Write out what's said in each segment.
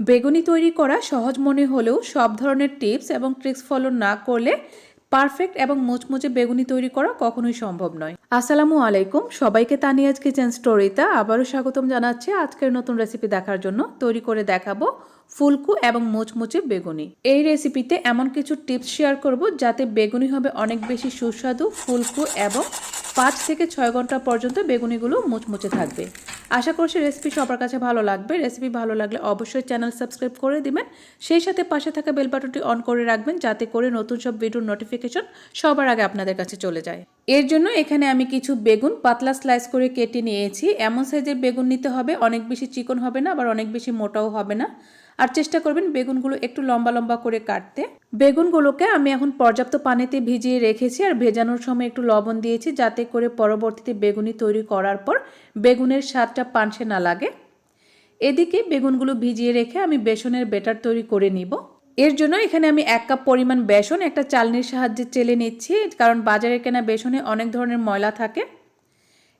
বেগুনি তৈরি করা সহজ মনে হলেও সব ধরনের টিপস এবং ট্রিক্স ফলো না করলে পারফেক্ট এবং মুচমুচে বেগুনি তৈরি করা কখনোই সম্ভব নয়। আসসালামু আলাইকুম। সবাইকে তানিয়াজ কিচেন স্টোরিতে আবারও স্বাগতম জানাচ্ছি। আজকের নতুন রেসিপি দেখার জন্য তৈরি করে দেখাবো ফুলকু এবং মুচমুচে বেগুনি। এই রেসিপিতে এমন কিছু টিপস শেয়ার করব যাতে বেগুনি হবে অনেক বেশি সুস্বাদু, ফুলকু এবং পাঁচ থেকে ছয় ঘণ্টা পর্যন্ত বেগুনিগুলো মুচমুচে থাকবে। আশা করছি রেসিপি সবার কাছে ভালো লাগবে। রেসিপি ভালো লাগলে অবশ্যই চ্যানেল সাবস্ক্রাইব করে দিবেন। সেই সাথে পাশে থাকা বেল বাটনটি অন করে রাখবেন যাতে করে নতুন সব ভিডিওর নোটিফিকেশন সবার আগে আপনাদের কাছে চলে যায়। এর জন্য এখানে আমি কিছু বেগুন পাতলা স্লাইস করে কেটে নিয়েছি। এমন সাইজের বেগুন নিতে হবে। অনেক বেশি চিকন হবে না, আবার অনেক বেশি মোটাও হবে না। আর চেষ্টা করবেন বেগুনগুলো একটু লম্বা লম্বা করে কাটতে। বেগুনগুলোকে আমি এখন পর্যাপ্ত পানিতে ভিজিয়ে রেখেছি আর ভেজানোর সময় একটু লবণ দিয়েছি যাতে করে পরবর্তীতে বেগুনি তৈরি করার পর বেগুনের স্বাদটা পানসে না লাগে। এদিকে বেগুনগুলো ভিজিয়ে রেখে আমি বেসনের বেটার তৈরি করে নিব। এর জন্য এখানে আমি এক কাপ পরিমাণ বেসন, একটা চালনির সাহায্যে চেলে নিচ্ছি, কারণ বাজারে কেনা বেসনে অনেক ধরনের ময়লা থাকে।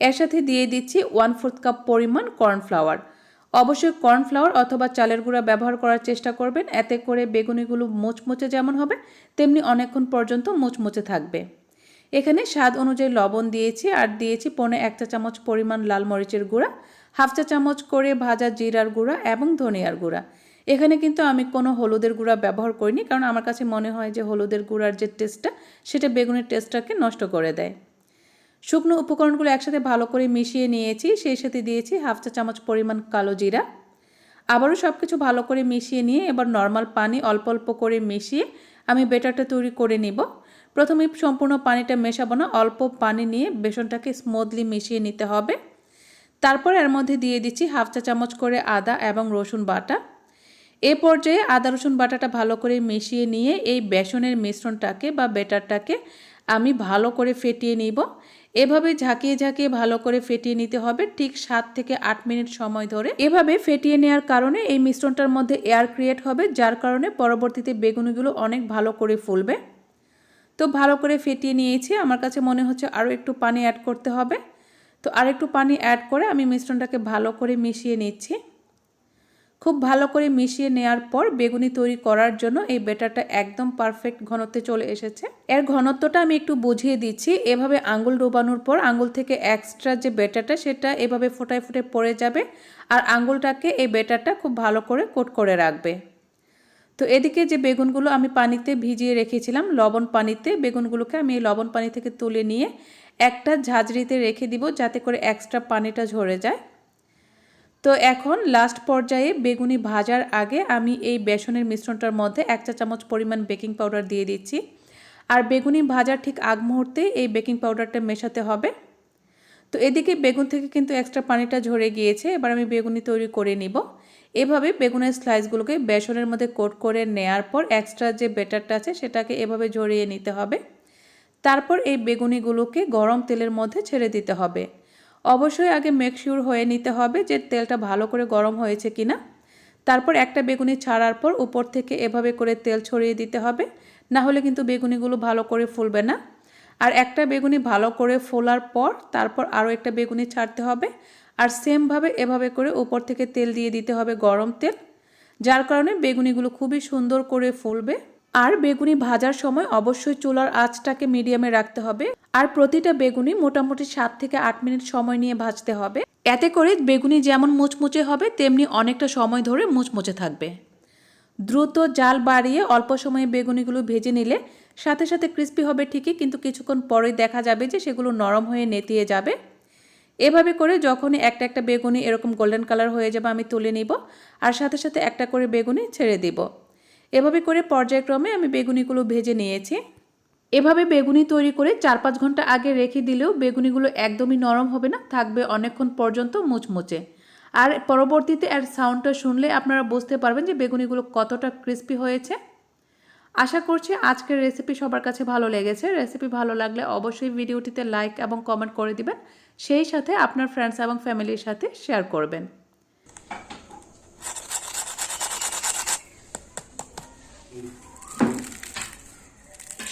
এর সাথে দিয়ে দিচ্ছি ওয়ান ফোর্থ কাপ পরিমাণ কর্নফ্লাওয়ার। অবশ্যই কর্নফ্লাওয়ার অথবা চালের গুঁড়া ব্যবহার করার চেষ্টা করবেন। এতে করে বেগুনিগুলো মুচমুচে যেমন হবে, তেমনি অনেকক্ষণ পর্যন্ত মুচমুচে থাকবে। এখানে স্বাদ অনুযায়ী লবণ দিয়েছি, আর দিয়েছি পনে এক চা চামচ পরিমাণ লাল মরিচের গুঁড়া, হাফ চা চামচ করে ভাজা জিরার গুঁড়া এবং ধনিয়ার গুঁড়া। এখানে কিন্তু আমি কোনো হলুদের গুঁড়া ব্যবহার করিনি, কারণ আমার কাছে মনে হয় যে হলুদের গুঁড়ার যে টেস্টটা সেটা বেগুনের টেস্টটাকে নষ্ট করে দেয়। শুকনো উপকরণগুলো একসাথে ভালো করে মিশিয়ে নিয়েছি, সেই সাথে দিয়েছি হাফ চা চামচ পরিমাণ কালো জিরা। আবারও সব কিছু ভালো করে মিশিয়ে নিয়ে এবার নর্মাল পানি অল্প অল্প করে মিশিয়ে আমি বেটারটা তৈরি করে নিব। প্রথমে সম্পূর্ণ পানিটা মেশাবো না, অল্প পানি নিয়ে বেসনটাকে স্মুথলি মিশিয়ে নিতে হবে। তারপর এর মধ্যে দিয়ে দিচ্ছি হাফ চা চামচ করে আদা এবং রসুন বাটা। এ পর্যায়ে আদা রসুন বাটাটা ভালো করে মিশিয়ে নিয়ে এই বেসনের মিশ্রণটাকে বা বেটারটাকে আমি ভালো করে ফেটিয়ে নিব। এভাবে ঝাঁকিয়ে ঝাঁকিয়ে ভালো করে ফেটিয়ে নিতে হবে ঠিক সাত থেকে আট মিনিট সময় ধরে। এভাবে ফেটিয়ে নেওয়ার কারণে এই মিশ্রণটার মধ্যে এয়ার ক্রিয়েট হবে, যার কারণে পরবর্তীতে বেগুনিগুলো অনেক ভালো করে ফুলবে। তো ভালো করে ফেটিয়ে নিয়েছি, আমার কাছে মনে হচ্ছে আরও একটু পানি অ্যাড করতে হবে। তো আর একটু পানি অ্যাড করে আমি মিশ্রণটাকে ভালো করে মিশিয়ে নিচ্ছি। খুব ভালো করে মিশিয়ে নেওয়ার পর বেগুনি তৈরি করার জন্য এই বেটারটা একদম পারফেক্ট ঘনত্বে চলে এসেছে। এর ঘনত্বটা আমি একটু বুঝিয়ে দিচ্ছি। এভাবে আঙ্গুল ডোবানোর পর আঙ্গুল থেকে এক্সট্রা যে বেটারটা সেটা এভাবে ফোটায় ফুটে পড়ে যাবে আর আঙ্গুলটাকে এই বেটারটা খুব ভালো করে কোট করে রাখবে। তো এদিকে যে বেগুনগুলো আমি পানিতে ভিজিয়ে রেখেছিলাম, লবণ পানিতে বেগুনগুলোকে আমি এই লবণ পানি থেকে তুলে নিয়ে একটা ঝাঁঝরিতে রেখে দিব যাতে করে এক্সট্রা পানিটা ঝরে যায়। তো এখন লাস্ট পর্যায়ে বেগুনি ভাজার আগে আমি এই বেসনের মিশ্রণটার মধ্যে এক চা চামচ পরিমাণ বেকিং পাউডার দিয়ে দিচ্ছি। আর বেগুনি ভাজার ঠিক আগ মুহূর্তে এই বেকিং পাউডারটা মেশাতে হবে। তো এদিকে বেগুন থেকে কিন্তু এক্সট্রা পানিটা ঝরে গিয়েছে, এবার আমি বেগুনি তৈরি করে নিব। এভাবে বেগুনের স্লাইসগুলোকে বেসনের মধ্যে কোট করে নেয়ার পর এক্সট্রা যে বেটারটা আছে সেটাকে এভাবে ঝরিয়ে নিতে হবে। তারপর এই বেগুনিগুলোকে গরম তেলের মধ্যে ছেড়ে দিতে হবে। অবশ্যই আগে মেকশিওর হয়ে নিতে হবে যে তেলটা ভালো করে গরম হয়েছে কিনা। তারপর একটা বেগুনি ছাড়ার পর উপর থেকে এভাবে করে তেল ছড়িয়ে দিতে হবে। না হলে কিন্তু বেগুনিগুলো ভালো করে ফুলবে না। আর একটা বেগুনি ভালো করে ফোলার পর তারপর আরও একটা বেগুনি ছাড়তে হবে। আর সেমভাবে এভাবে করে উপর থেকে তেল দিয়ে দিতে হবে গরম তেল। যার কারণে বেগুনিগুলো খুবই সুন্দর করে ফুলবে। আর বেগুনি ভাজার সময় অবশ্যই চুলার আঁচটাকে মিডিয়ামে রাখতে হবে। আর প্রতিটা বেগুনি মোটামুটি সাত থেকে আট মিনিট সময় নিয়ে ভাজতে হবে। এতে করে বেগুনি যেমন মুচমুচে হবে, তেমনি অনেকটা সময় ধরে মুচমুচে থাকবে। দ্রুত জাল বাড়িয়ে অল্প সময়ে বেগুনিগুলো ভেজে নিলে সাথে সাথে ক্রিস্পি হবে ঠিকই, কিন্তু কিছুক্ষণ পরেই দেখা যাবে যে সেগুলো নরম হয়ে নেতিয়ে যাবে। এভাবে করে যখনই একটা একটা বেগুনি এরকম গোল্ডেন কালার হয়ে যাবে, আমি তুলে নিব। আর সাথে সাথে একটা করে বেগুনি ছেড়ে দিব। এভাবে করে পর্যায়ক্রমে আমি বেগুনিগুলো ভেজে নিয়েছি। এভাবে বেগুনি তৈরি করে চার পাঁচ ঘণ্টা আগে রেখে দিলেও বেগুনিগুলো একদমই নরম হবে না, থাকবে অনেকক্ষণ পর্যন্ত মুচমুচে। আর পরবর্তীতে এর সাউন্ডটা শুনলে আপনারা বুঝতে পারবেন যে বেগুনিগুলো কতটা ক্রিস্পি হয়েছে। আশা করছি আজকের রেসিপি সবার কাছে ভালো লেগেছে। রেসিপি ভালো লাগলে অবশ্যই ভিডিওটিতে লাইক এবং কমেন্ট করে দিবেন। সেই সাথে আপনার ফ্রেন্ডস এবং ফ্যামিলির সাথে শেয়ার করবেন।